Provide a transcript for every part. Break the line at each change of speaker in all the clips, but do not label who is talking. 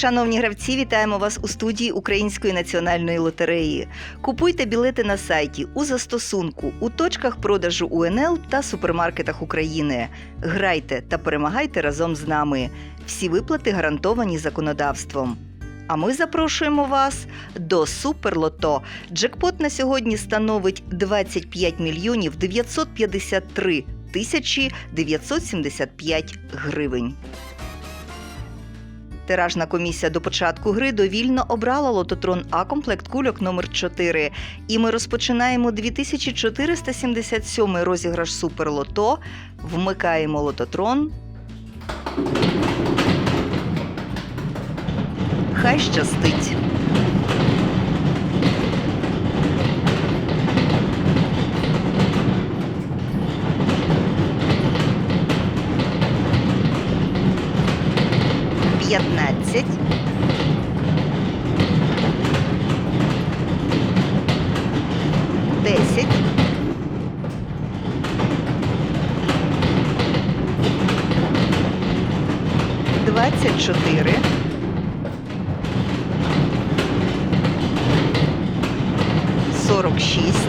Шановні гравці, вітаємо вас у студії Української національної лотереї. Купуйте білети на сайті у застосунку, у точках продажу УНЛ та супермаркетах України. Грайте та перемагайте разом з нами. Всі виплати гарантовані законодавством. А ми запрошуємо вас до Суперлото. Джекпот на сьогодні становить 25 мільйонів 953 тисячі 975 гривень. Тиражна комісія до початку гри довільно обрала лототрон А комплект кульок номер 4 І ми розпочинаємо 2477 розіграш Суперлото. Вмикаємо лототрон. Хай щастить. П'ятнадцять. Десять. Двадцять чотири. Сорок шість.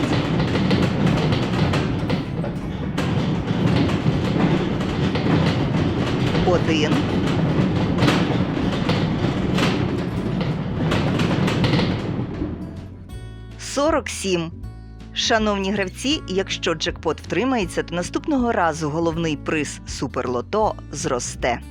Один. Сорок сім. Шановні гравці, якщо джекпот втримається, то наступного разу головний приз Суперлото зросте.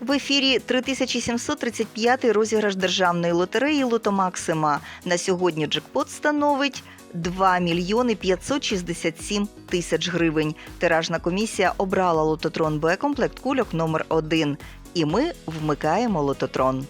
В ефірі 3735 розіграш державної лотереї Лото Максима. На сьогодні джекпот становить 2 мільйони 567 тисяч гривень. Тиражна комісія обрала лототрон Б комплект кульок номер 1 І ми вмикаємо лототрон.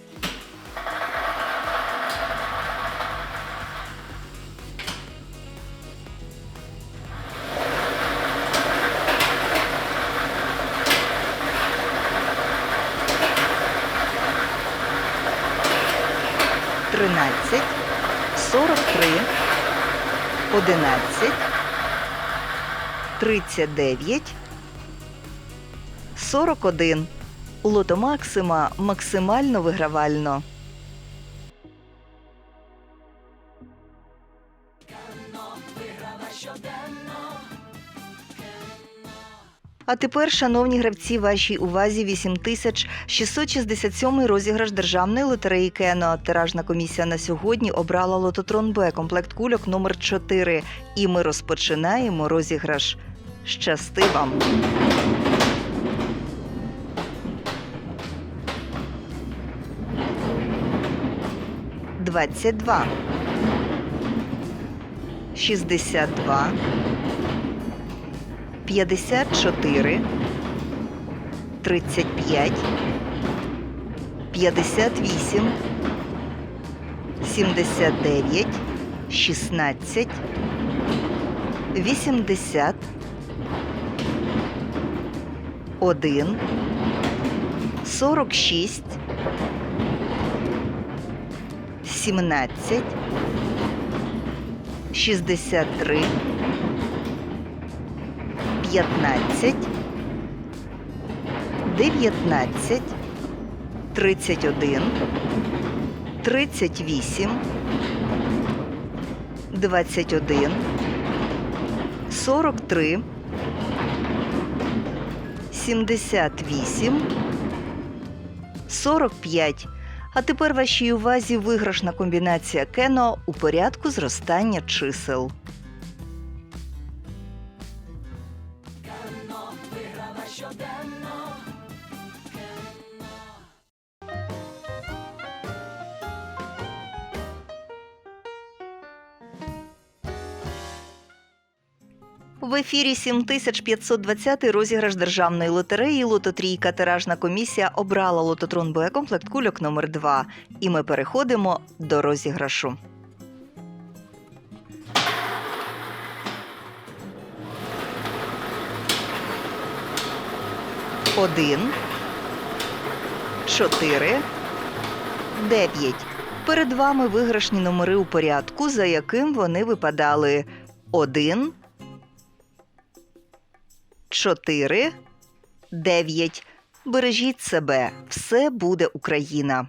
Тринадцять, сорок три, одинадцять, тридцять дев'ять, сорок один. У лото Максима максимально вигравально. А тепер, шановні гравці, вашій увазі 8667 розіграш державної лотереї Кено. Тиражна комісія на сьогодні обрала лототрон Б комплект кульок номер 4 І ми розпочинаємо розіграш. Щасти вам! Двадцять два. Шістдесят два. 54, 35, 58, 79, 16, 80, 1, 46, 17, 63, 15, 19, 31, 38, 21, 43, 78, 45. А тепер вашій увазі виграшна комбінація кено у порядку зростання чисел. В ефірі 7520 розіграш державної лотереї Лототрійка. Тиражна комісія обрала лототрон Б комплект кульок номер 2 І ми переходимо до розіграшу. Один, чотири, дев'ять, Перед вами виграшні номери у порядку, за яким вони випадали. 1, 4, 9. Бережіть себе, все буде Україна.